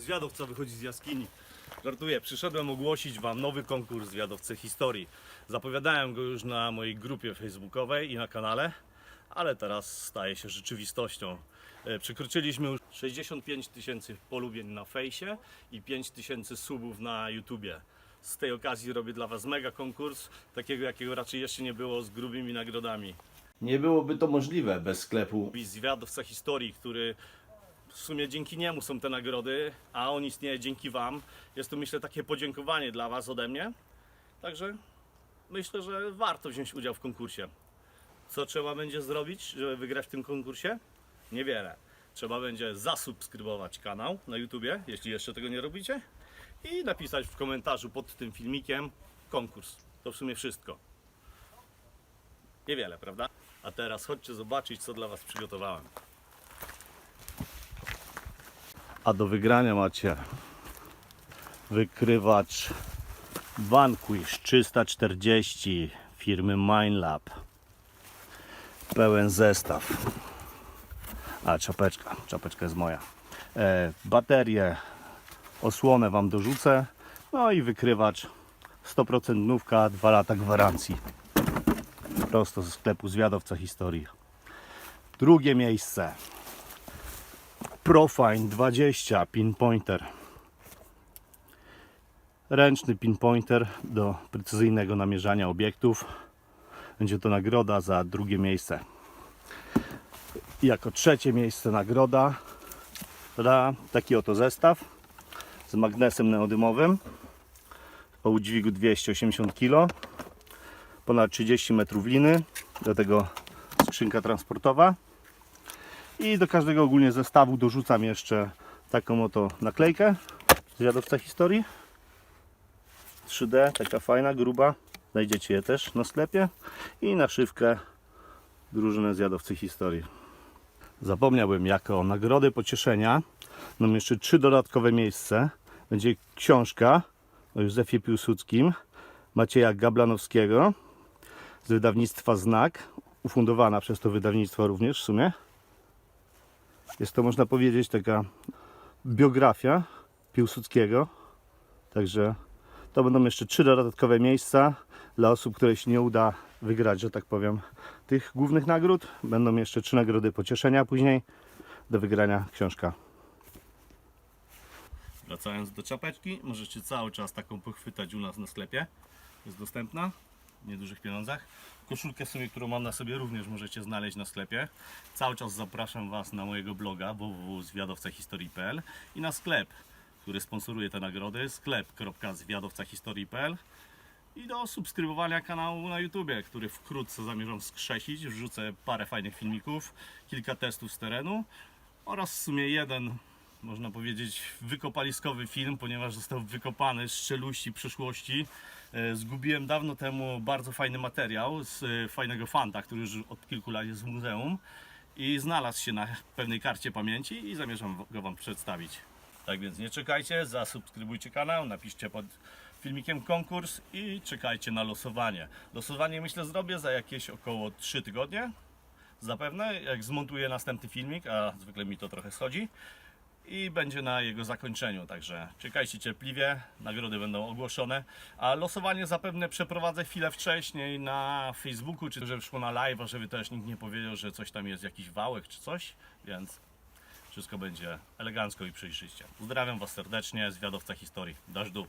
Zwiadowca wychodzi z jaskini. Żartuję, przyszedłem ogłosić Wam nowy konkurs Zwiadowcy Historii. Zapowiadałem go już na mojej grupie facebookowej i na kanale, ale teraz staje się rzeczywistością. E, Przekroczyliśmy już 65 tysięcy polubień na fejsie i 5 tysięcy subów na YouTubie. Z tej okazji robię dla Was mega konkurs, takiego jakiego raczej jeszcze nie było z grubymi nagrodami. Nie byłoby to możliwe bez sklepu zwiadowca historii, który w sumie dzięki niemu są te nagrody, a on istnieje dzięki Wam. Jest to myślę takie podziękowanie dla Was ode mnie. Także myślę, że warto wziąć udział w konkursie. Co trzeba będzie zrobić, żeby wygrać w tym konkursie? Niewiele. Trzeba będzie zasubskrybować kanał na YouTubie, jeśli jeszcze tego nie robicie, i napisać w komentarzu pod tym filmikiem konkurs. To w sumie wszystko. Niewiele, prawda? A teraz chodźcie zobaczyć, co dla Was przygotowałem. A do wygrania macie wykrywacz Vanquish 340 firmy Minelab. Pełen zestaw. A czapeczka, czapeczka jest moja. E, baterię, osłonę Wam dorzucę. No i wykrywacz 100% nówka, 2 lata gwarancji prosto ze sklepu Zwiadowca Historii. Drugie miejsce. Profine 20 pinpointer. Ręczny pinpointer do precyzyjnego namierzania obiektów. Będzie to nagroda za drugie miejsce. Jako trzecie miejsce nagroda da taki oto zestaw z magnesem neodymowym o udźwigu 280 kg ponad 30 metrów liny, do tego skrzynka transportowa i do każdego ogólnie zestawu dorzucam jeszcze taką oto naklejkę zwiadowca historii. 3D, taka fajna, gruba. Znajdziecie je też na sklepie. I naszywkę drużynę zwiadowcy historii. Zapomniałbym jako nagrody pocieszenia mam jeszcze trzy dodatkowe miejsce. Będzie książka o Józefie Piłsudskim Macieja Gablanowskiego z wydawnictwa Znak, ufundowana przez to wydawnictwo również w sumie. Jest to można powiedzieć taka biografia Piłsudskiego. Także to będą jeszcze trzy dodatkowe miejsca dla osób, które się nie uda wygrać, że tak powiem, tych głównych nagród. Będą jeszcze trzy nagrody pocieszenia później do wygrania książka. Wracając do czapeczki, możecie cały czas taką pochwytać u nas na sklepie. Jest dostępna niedużych pieniądzach. Koszulkę sobie, którą mam na sobie również możecie znaleźć na sklepie. Cały czas zapraszam Was na mojego bloga www.zwiadowcahistorii.pl i na sklep, który sponsoruje te nagrody sklep.zwiadowcahistorii.pl i do subskrybowania kanału na YouTubie, który wkrótce zamierzam skrzesić. Wrzucę parę fajnych filmików, kilka testów z terenu oraz w sumie jeden, można powiedzieć, wykopaliskowy film, ponieważ został wykopany z czeluści przyszłości. E, Zgubiłem dawno temu bardzo fajny materiał z e, fajnego fanta, który już od kilku lat jest w muzeum i znalazł się na pewnej karcie pamięci i zamierzam go Wam przedstawić. Tak więc nie czekajcie, zasubskrybujcie kanał, napiszcie pod filmikiem konkurs i czekajcie na losowanie. Losowanie myślę zrobię za jakieś około 3 tygodnie. Zapewne, jak zmontuję następny filmik, a zwykle mi to trochę schodzi i będzie na jego zakończeniu. Także czekajcie cierpliwie, nagrody będą ogłoszone. A losowanie zapewne przeprowadzę chwilę wcześniej na Facebooku, czy żeby szło na live, żeby też nikt nie powiedział, że coś tam jest jakiś wałek czy coś, więc wszystko będzie elegancko i przejrzyście. Pozdrawiam Was serdecznie, zwiadowca historii. Dasz dół.